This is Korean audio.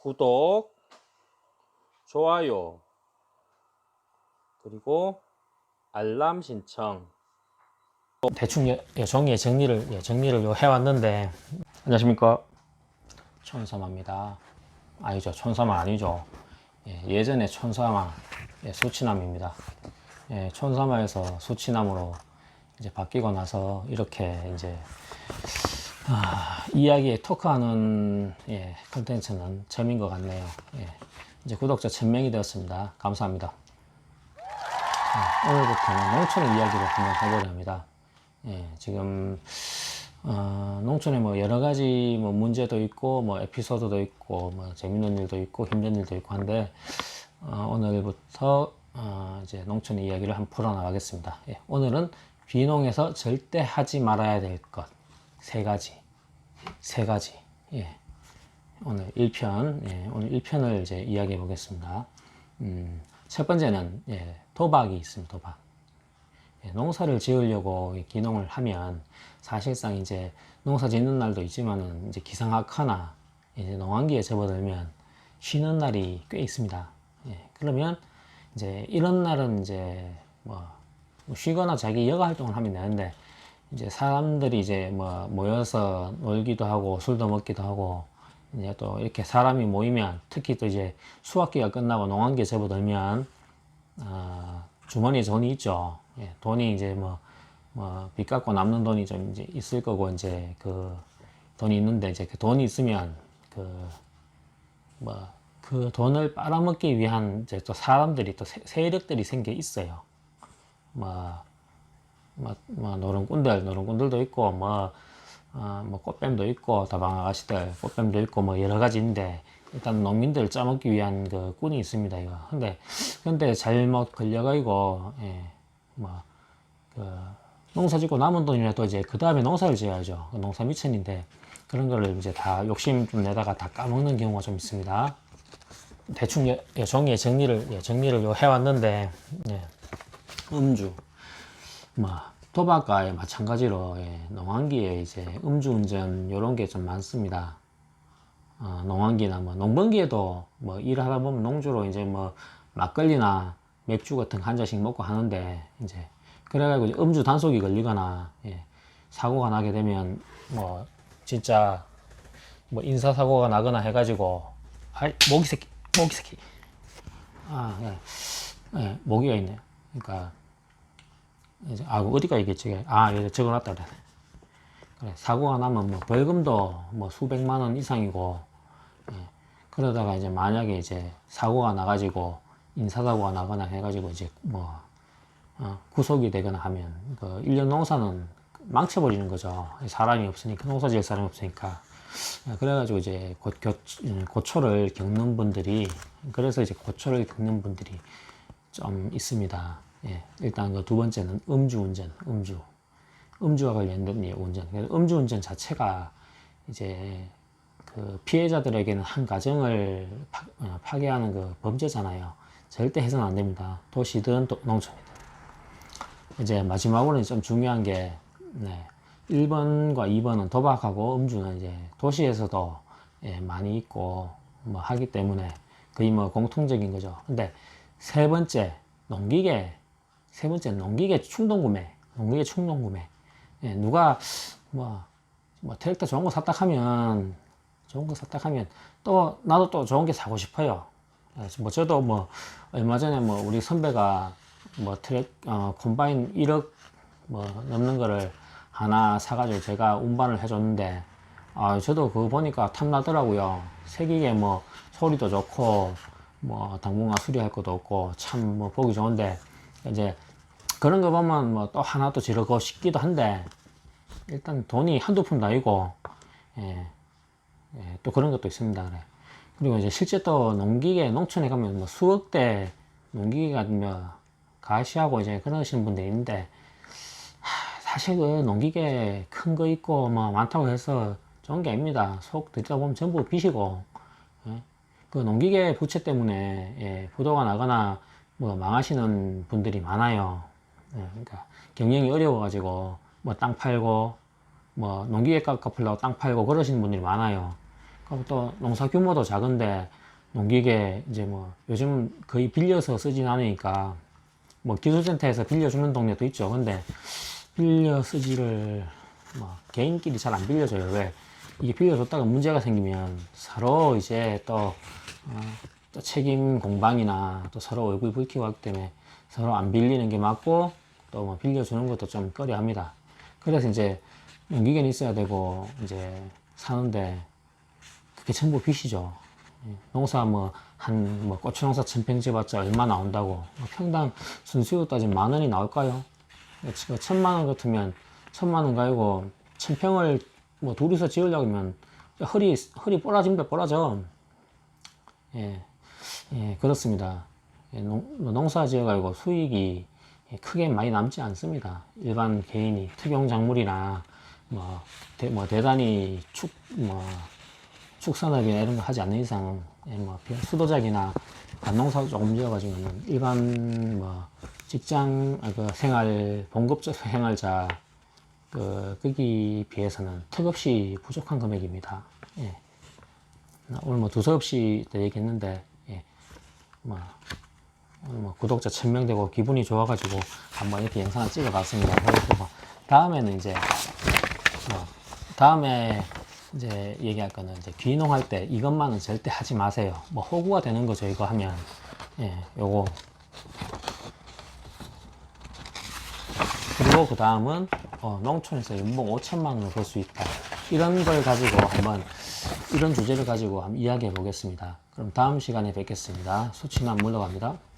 구독, 좋아요, 그리고 알람 신청. 대충 예, 예, 종이에 정리를 예, 정리를 요 해왔는데 안녕하십니까 천사마입니다. 아니죠 천사마 아니죠. 예, 전에 천사마 예, 수치남입니다. 예, 천사마에서 수치남으로 이제 바뀌고 나서 이렇게 이제 아, 이야기에 토크하는 예, 컨텐츠는 처음인 것 같네요. 예, 이제 구독자 1000명이 되었습니다. 감사합니다. 예, 오늘부터는 농촌 이야기를 한번 해보려 합니다. 예, 지금 어, 농촌에 뭐 여러 가지 뭐 문제도 있고 뭐 에피소드도 있고 뭐 재밌는 일도 있고 힘든 일도 있고 한데 어, 오늘부터 어, 이제 농촌 이야기를 한번 풀어나가겠습니다. 예, 오늘은 귀농에서 절대 하지 말아야 될 것 세 가지 세 가지 예, 오늘 1편 예, 오늘 1편을 이제 이야기해 보겠습니다. 음, 첫 번째는 예, 도박이 있습니다. 도박. 예, 농사를 지으려고 이 기농을 하면 사실상 이제 농사 짓는 날도 있지만은 이제 기상하거나 이제 농한기에 접어들면 쉬는 날이 꽤 있습니다. 예, 그러면 이제 이런 날은 이제 뭐 쉬거나 자기 여가 활동을 하면 되는데 이제 사람들이 이제 뭐 모여서 놀기도 하고 술도 먹기도 하고 이제 또 이렇게 사람이 모이면 특히 또 이제 수학기가 끝나고 농한기에 접어들면 어, 주머니에 돈이 있죠. 예, 돈이 이제 뭐, 뭐, 빚 갚고 남는 돈이 좀 이제 있을 거고, 이제 그 돈이 있는데, 이제 그 돈이 있으면 그, 뭐, 그 돈을 빨아먹기 위한 이제 또 사람들이 또 세- 세력들이 생겨 있어요. 뭐, 뭐, 뭐 노른꾼들, 노른꾼들도 있고, 뭐, 어, 뭐 꽃뱀도 있고, 다방 아가씨들, 꽃뱀도 있고, 뭐 여러 가지 인데, 일단 농민들 짜먹기 위한 그 꾼이 있습니다, 이거. 근데, 근데 잘못 걸려가지고, 예, 뭐, 그, 농사 짓고 남은 돈이라도 이제 그 다음에 농사를 지어야죠. 그 농사 미천인데, 그런 거를 이제 다 욕심 좀 내다가 다 까먹는 경우가 좀 있습니다. 대충 예, 예, 종이에 정리를, 예, 정리를 요 해왔는데, 예, 음주. 뭐 도박과에 마찬가지로 예, 농한기에 이제 음주운전 이런 게 좀 많습니다. 어, 농한기나 뭐 농번기에도 뭐 일하다 보면 농주로 이제 뭐 막걸리나 맥주 같은 거한 잔씩 먹고 하는데 이제 그래가지고 음주 단속이 걸리거나 예, 사고가 나게 되면 뭐 진짜 뭐 인사 사고가 나거나 해가지고 아이 모기 새끼 모기 새끼 아 예, 예 모기가 있네요. 그러니까 아 어디가 있겠지? 아 여기 적어놨다 그래. 그래 사고가 나면 뭐 벌금도 뭐 수백만 원 이상이고 예. 그러다가 이제 만약에 이제 사고가 나가지고 인사사고가 나거나 해가지고 이제 뭐 어, 구속이 되거나 하면 그 1년 농사는 망쳐버리는 거죠. 사람이 없으니까 농사 지을 사람이 없으니까 예, 그래가지고 이제 고, 교, 음, 고초를 겪는 분들이 그래서 이제 고초를 겪는 분들이 좀 있습니다. 예, 일단 그 두 번째는 음주운전, 음주, 음주와 관련된 예, 운전. 음주운전 자체가 이제 그 피해자들에게는 한 가정을 파, 어, 파괴하는 그 범죄잖아요. 절대 해서는 안 됩니다. 도시든 또 농촌이든. 이제 마지막으로 좀 중요한 게 네, 1번과 2번은 도박하고 음주는 이제 도시에서도 예, 많이 있고 뭐 하기 때문에 거의 뭐 공통적인 거죠. 근데 세 번째 농기계 세 번째 농기계 충동 구매 농기계 충동 구매 예, 누가 뭐, 뭐 트랙터 좋은 거 샀다 하면 좋은 거 샀다 하면 또 나도 또 좋은 게 사고 싶어요. 예, 뭐 저도 뭐 얼마 전에 뭐 우리 선배가 뭐 트랙 어, 콤바인 1억 뭐 넘는 거를 하나 사가지고 제가 운반을 해줬는데 아 저도 그거 보니까 탐나더라고요. 색이게 뭐 소리도 좋고 뭐 당분간 수리할 것도 없고 참 뭐 보기 좋은데 이제 그런 거 보면 뭐 또 하나 또 지르고 싶기도 한데 일단 돈이 한두 푼도 아니고 예, 예, 또 그런 것도 있습니다. 그래. 그리고 이제 실제 또 농기계 농촌에 가면 뭐 수억대 농기계가 뭐 가시하고 이제 그러시는 분들이 있는데 하, 사실 그 농기계 큰 거 있고 뭐 많다고 해서 좋은 게 아닙니다. 속 들이다 보면 전부 빚이고 예. 그 농기계 부채 때문에 예, 부도가 나거나 뭐 망하시는 분들이 많아요. 예, 그러니까 경영이 어려워가지고 뭐 땅 팔고 뭐 농기계 값 갚으려고 땅 팔고 그러시는 분들이 많아요. 그리고 또 농사 규모도 작은데 농기계 이제 뭐 요즘 거의 빌려서 쓰진 않으니까 뭐 기술센터에서 빌려주는 동네도 있죠. 근데 빌려 쓰지를 뭐 개인끼리 잘 안 빌려줘요. 왜? 이게 빌려줬다가 문제가 생기면 서로 이제 또, 어, 또 책임 공방이나 또 서로 얼굴 붉히고 하기 때문에 서로 안 빌리는 게 맞고 또 뭐 빌려주는 것도 좀 꺼려 합니다. 그래서 이제 농기계는 있어야 되고 이제 사는데 그게 전부 빚이죠. 예, 농사 뭐한뭐 고추 농사 천평 지봤자 얼마 나온다고 뭐 평당 순수로 따지면 만 원이 나올까요? 예, 천만 원 같으면 천만 원 가지고 천평을 뭐 둘이서 지으려고 하면 허리 허리 부러집니다 부러져. 예, 예 그렇습니다. 예, 농, 농사 지어가지고 수익이 예, 크게 많이 남지 않습니다. 일반 개인이 특용 작물이나 뭐, 대, 뭐 대단히 축, 뭐, 축산업이나 이런 거 하지 않는 이상, 예, 뭐, 수도작이나 반농사 조금 지어가지고는 일반 뭐, 직장, 아, 그 생활, 봉급적 생활자, 그, 거기 비해서는 턱없이 부족한 금액입니다. 예. 나 오늘 뭐 두서없이 또 얘기했는데, 오늘 뭐 구독자 1000명 되고 기분이 좋아가지고 한번 이렇게 영상을 찍어봤습니다. 그리고 다음에는 이제 뭐 다음에 이제 얘기할 거는 이제 귀농할 때 이것만은 절대 하지 마세요. 뭐 호구가 되는 거죠. 이거 하면 예, 요거 그리고 그 다음은 어, 농촌에서 연봉 5천만 원을 벌 수 있다. 이런 걸 가지고 한번 이런 주제를 가지고 한번 이야기해 보겠습니다. 그럼 다음 시간에 뵙겠습니다. 수치남 물러갑니다.